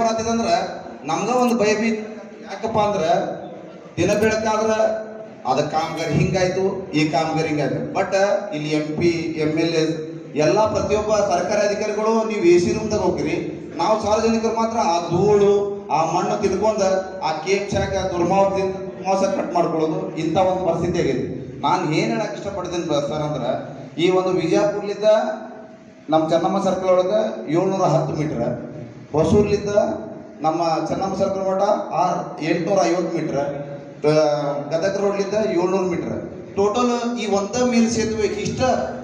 ಬರಾತಿದಂದ್ರ ನಮ್ಗ ಒಂದು ಭಯ ಬೀ ಯಾಕಪ್ಪ ಅಂದ್ರೆ ದಿನ ಬೆಳಕಾದ್ರೆ ಅದ ಕಾಮಗಾರಿ ಹಿಂಗಾಯ್ತು, ಈ ಕಾಮಗಾರಿ ಹಿಂಗಾಯ್ತು. ಬಟ್ ಇಲ್ಲಿ M P M L A ಎಲ್ಲ ಪ್ರತಿಯೊಬ್ಬ ಸರ್ಕಾರಿ ಅಧಿಕಾರಿಗಳು ನೀವು ಎ ಸಿ ರೂಮ್ದಾಗ ಹೋಗಿರಿ. ನಾವು ಸಾರ್ವಜನಿಕರು ಮಾತ್ರ ಆ ಧೂಳು, ಆ ಮಣ್ಣು ತಿನ್ಕೊಂಡ ಆ ಕೇಕ್ ಚಾಕ ದುರ್ಮಾವತಿ ಮೋಸ ಕಟ್ ಮಾಡ್ಕೊಳ್ಳೋದು ಇಂಥ ಒಂದು ಪರಿಸ್ಥಿತಿ ಆಗೈತಿ. ನಾನು ಏನು ಹೇಳಕ್ಕೆ ಇಷ್ಟಪಡ್ತೀನಿ ಸರ್ ಅಂದ್ರೆ ಈ ಒಂದು ವಿಜಯಪುರ್ಲಿದ್ದ ನಮ್ಮ ಚನ್ನಮ್ಮ ಸರ್ಕಲ್ ಒಳಗೆ ಏಳ್ನೂರ ಹತ್ತು ಮೀಟ್ರ್ ಹೊಸೂರ್ಲಿದ್ದ ನಮ್ಮ ಚೆನ್ನಮ್ಮ ಸರ್ಕಲ್ ಮಠ ಆರ್ ಎಂಟುನೂರ ಐವತ್ತು ಮೀಟ್ರ್ ಗದಗ ರೋಡ್ಲಿಂದ ಏಳ್ನೂರು ಮೀಟ್ರ್ ಟೋಟಲ್ ಈ ಒಂದ ಮೇಲ್ ಸೇತುವೆ ಇಷ್ಟ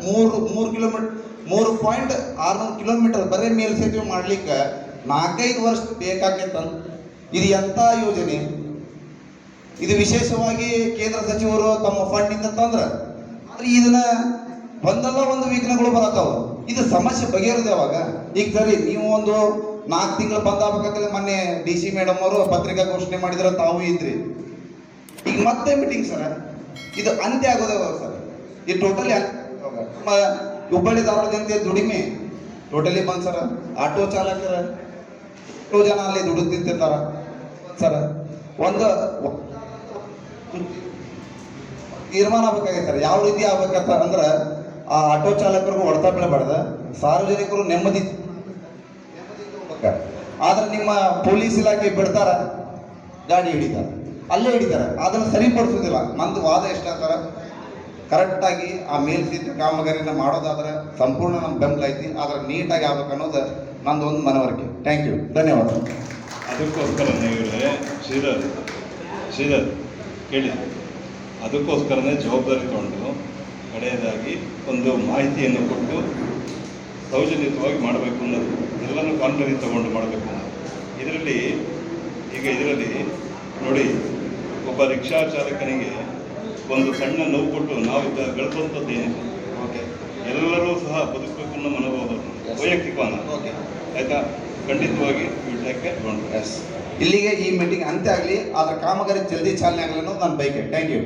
ಮೂರು ಮೂರು ಕಿಲೋಮೀಟರ್ ಮೂರು ಪಾಯಿಂಟ್ ಆರ್ನೂರು ಕಿಲೋಮೀಟರ್ ಬರೀ ಮೇಲ್ ಸೇತುವೆ ಮಾಡ್ಲಿಕ್ಕೆ ನಾಲ್ಕೈದು ವರ್ಷ ಬೇಕಾಗೈತಂತ ಇದು ಎಂಥ ಯೋಜನೆ ಇದು ವಿಶೇಷವಾಗಿ ಕೇಂದ್ರ ಸಚಿವರು ತಮ್ಮ ಫಂಡ್ ಇಂದ ತಂದ್ರ ಆದ್ರೆ ಇದನ್ನ ಒಂದಲ್ಲ ಒಂದು ವಿಘ್ನಗಳು ಬರತಾವ ಇದು ಸಮಸ್ಯೆ ಬಗೆಹರಿದೆ ಅವಾಗ ಈಗ ಸರಿ ನೀವು ಒಂದು ನಾಲ್ಕು ತಿಂಗಳು ಬಂದಾಗಬೇಕಂತೇಳಿ ಮೊನ್ನೆ ಡಿ ಸಿ ಮೇಡಮ್ ಅವರು ಪತ್ರಿಕಾ ಘೋಷಣೆ ಮಾಡಿದ್ರೆ ತಾವು ಇದ್ರಿ. ಈಗ ಮತ್ತೆ ಮೀಟಿಂಗ್ ಸರ್? ಇದು ಅಂತ್ಯ ಆಗೋದೇ ಸರ್. ಇದು ಟೋಟಲಿ ಹುಬ್ಬಳ್ಳಿ ಧಾರವಾಡ ಜನತೆ ದುಡಿಮೆ. ಟೋಟಲಿ ಬಂದ್ ಸರ್. ಆಟೋ ಚಾಲಕರ ಎಷ್ಟೋ ಜನ ಅಲ್ಲಿ ದುಡಿದು ತಿಂತಿರ್ತಾರ ಸರ್. ಒಂದು ತೀರ್ಮಾನ ಆಗ್ಬೇಕಾಗೈತೆ ಸರ್. ಯಾವ ರೀತಿ ಆಗ್ಬೇಕಂತ ಅಂದ್ರೆ ಆ ಆಟೋ ಚಾಲಕರಿಗೂ ಹೊಡೆತ ಬೀಳಬಾರ್ದ ಸಾರ್ವಜನಿಕರು ನೆಮ್ಮದಿ ಆದ್ರೆ ನಿಮ್ಮ ಪೊಲೀಸ್ ಇಲಾಖೆ ಬಿಡ್ತಾರ? ಗಾಡಿ ಹಿಡಿತಾರೆ. ಅಲ್ಲೇ ಹಿಡಿತಾರ. ಅದನ್ನ ಸರಿಪಡಿಸೋದಿಲ್ಲ. ನಂದು ವಾದ ಎಷ್ಟ ಕರೆಕ್ಟ್ ಕರೆಕ್ಟಾಗಿ ಆ ಮೇಲ್ಸೇತುವೆ ಕಾಮಗಾರಿನ ಮಾಡೋದಾದ್ರೆ ಸಂಪೂರ್ಣ ನಮ್ಮ ಬೆಂಬಲ ಐತಿ. ಆದ್ರೆ ನೀಟಾಗಿ ಆಗ್ಬೇಕು ಅನ್ನೋದು ನಂದು ಒಂದು ಮನವರಿಕೆ. ಥ್ಯಾಂಕ್ ಯು ಧನ್ಯವಾದ. ಅದಕ್ಕೋಸ್ಕರ ಶ್ರೀಧರ್ ಶ್ರೀಧರ್, ಕೇಳಿ. ಅದಕ್ಕೋಸ್ಕರನೇ ಜವಾಬ್ದಾರಿ ತಗೊಂಡು ಕಡೆಯದಾಗಿ ಒಂದು ಮಾಹಿತಿಯನ್ನು ಕೊಟ್ಟು ಸೌಜನ್ಯತವಾಗಿ ಮಾಡಬೇಕು ಅನ್ನೋದು. ಕಾನ್ಫರೆನ್ಸ್ ತಗೊಂಡು ಮಾಡಬೇಕು. ಅನ್ನೋದು ಇದರಲ್ಲಿ ಈಗ ಇದರಲ್ಲಿ ನೋಡಿ ಒಬ್ಬ ರಿಕ್ಷಾ ಚಾಲಕನಿಗೆ ಒಂದು ಸಣ್ಣ ನೋವು ಕೊಟ್ಟು ನಾವು ಗಳಿಸುವಂಥದ್ದು ಏನಿಲ್ಲ ಓಕೆ. ಎಲ್ಲರೂ ಸಹ ಬದುಕಬೇಕು ಅನ್ನೋ ಮನೋಭಾವ ವೈಯಕ್ತಿಕವಾದ ಓಕೆ. ಆಯ್ತಾ? ಖಂಡಿತವಾಗಿ ಎಸ್ ಇಲ್ಲಿಗೆ ಈ ಮೀಟಿಂಗ್ ಅಂತ್ಯ ಆಗಲಿ ಅದರ ಕಾಮಗಾರಿ ಜಲ್ದಿ ಚಾಲನೆ ಆಗಲಿ ಅನ್ನೋದು ನನ್ನ ಬೈಕೆ ಥ್ಯಾಂಕ್ ಯು